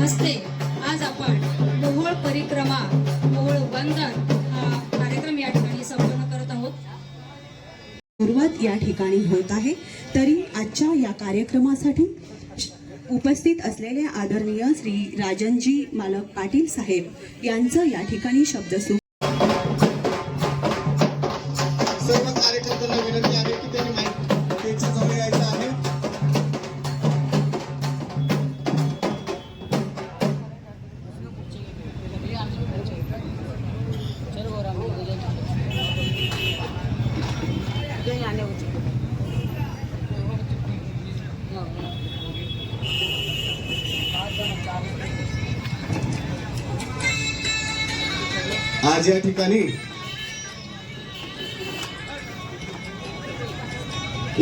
हस्ते आज आपण मोहोळ परिक्रमा मोहोळ वंदन हा कार्यक्रम या ठिकाणी संपन्न करत आहोत. सुरुवात या ठिकाणी होत आहे. तरी आजच्या या कार्यक्रमासाठी उपस्थित असलेले आदरणीय श्री राजनजी मालक पाटील साहेब यांचं या ठिकाणी शब्द सुरू आज या ठिकाणी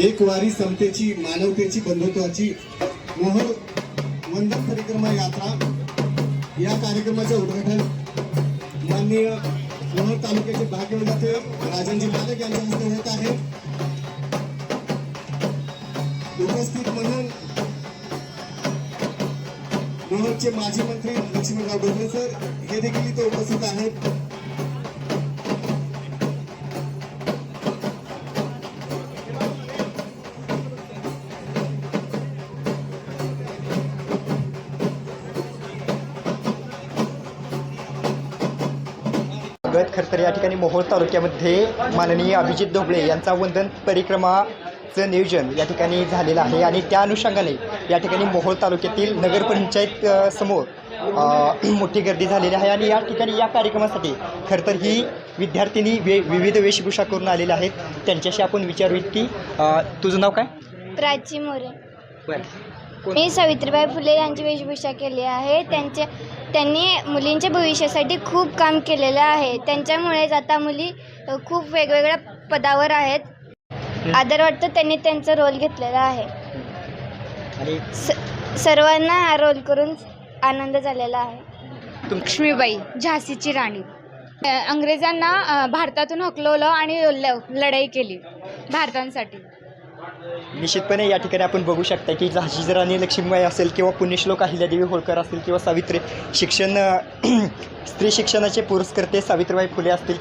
एक वारी समतेची मानवतेची बंधुत्वाची मोहर वंदन परिक्रमा यात्रा या कार्यक्रमाचे उद्घाटन माननीय मोहर तालुक्याचे भाग्यविधाते राजनजी मालक यांच्या हस्ते होत आहे. उपस्थित म्हणून मोहरचे माजी मंत्री लक्ष्मणराव डोंगरे सर हे देखील इथे उपस्थित आहेत. स्वागत खरं तर या ठिकाणी मोहोळ तालुक्यामध्ये माननीय अभिजित ढोबळे यांचा वंदन परिक्रमाचं नियोजन या ठिकाणी झालेलं आहे. आणि त्या अनुषंगाने या ठिकाणी मोहोळ तालुक्यातील नगरपंचायत समोर मोठी गर्दी झालेली आहे. आणि या ठिकाणी या कार्यक्रमासाठी खरं तर ही विद्यार्थिनी वे विविध वेशभूषा करून आलेल्या आहेत. त्यांच्याशी आपण विचारूयात की तुझं नाव काय? प्राची मोरे. मी सावित्रीबाई फुले यांची वेशभूषा केली आहे. त्यांचे त्यांनी मुलींच्या भविष्यासाठी खूप काम केलेलं आहे. त्यांच्यामुळेच आता मुली खूप वेगवेगळ्या पदावर आहेत. आदर वाटतं त्यांनी त्यांचा रोल घेतलेला आहे. स सर्वांना हा रोल करून आनंद झालेला आहे. लक्ष्मीबाई झाशीची राणी. अंग्रेजांना भारतातून हकलवलं आणि लढाई केली भारतांसाठी. निश्चितपणे या ठिकाणी आपण बघू शकता की झाशी राणी लक्ष्मीबाई असेल किंवा पुण्यश्लोक अहिल्यादेवी होळकर असतील किंवा सावित्री शिक्षण स्त्री शिक्षणाचे पुरस्कर्ते सावित्रीबाई फुले असतील.